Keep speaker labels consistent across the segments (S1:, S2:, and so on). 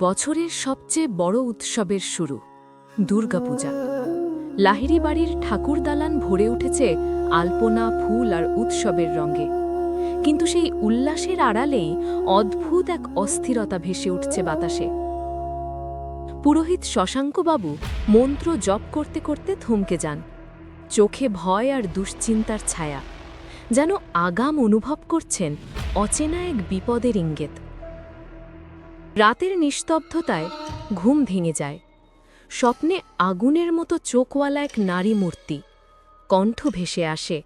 S1: বছরের সবচেয়ে বড় উৎসবের শুরু, দুর্গাপূজা। লাহিড়ি বাড়ির ঠাকুর দালান ভরে উঠেছে আলপনা, ফুল আর উৎসবের রঙে। কিন্তু সেই উল্লাসের আড়ালেই অদ্ভুত এক অস্থিরতা ভেসে উঠছে বাতাসে। পুরোহিত শশাঙ্কবাবু মন্ত্র জপ করতে করতে থমকে যান। চোখে ভয় আর দুশ্চিন্তার ছায়া, যেন আগাম অনুভব করছেন অচেনা এক বিপদের ইঙ্গিত। রাতের নিস্তব্ধতায় ঘুম ভেঙে যায়। স্বপ্নে আগুনের মতো চোখওয়ালা এক নারী মূর্তি কণ্ঠ ভেসে আসে,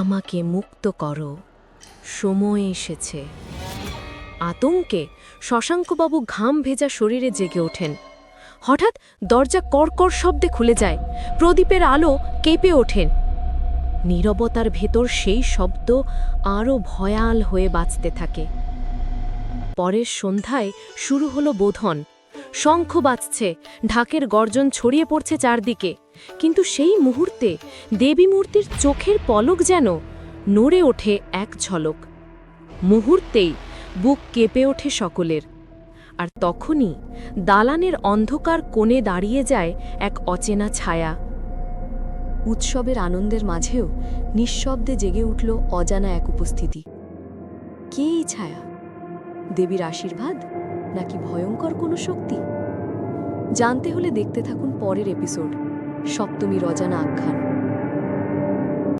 S1: আমাকে মুক্ত করো, সময় এসেছে। আতঙ্কে শশাঙ্কবাবু ঘাম ভেজা শরীরে জেগে ওঠেন। হঠাৎ দরজা কড়কড় শব্দে খুলে যায়, প্রদীপের আলো কেঁপে ওঠেন। নীরবতার ভেতর সেই শব্দ আরও ভয়াল হয়ে বাঁচতে থাকে। পরের সন্ধ্যায় শুরু হলো বোধন। শঙ্খ বাজছে, ঢাকের গর্জন ছড়িয়ে পড়ছে চারদিকে। কিন্তু সেই মুহূর্তে দেবী মূর্তির চোখের পলক যেন নড়ে ওঠে এক ঝলক। মুহূর্তেই বুক কেঁপে ওঠে সকলের। আর তখনই দালানের অন্ধকার কোণে দাঁড়িয়ে যায় এক অচেনা ছায়া।
S2: উৎসবের আনন্দের মাঝেও নিঃশব্দে জেগে উঠল অজানা এক উপস্থিতি। কে এই ছায়া? দেবীর আশীর্বাদ নাকি ভয়ঙ্কর কোনো শক্তি? জানতে হলে দেখতে থাকুন পরের এপিসোড সপ্তমী রজানা আখ্যান।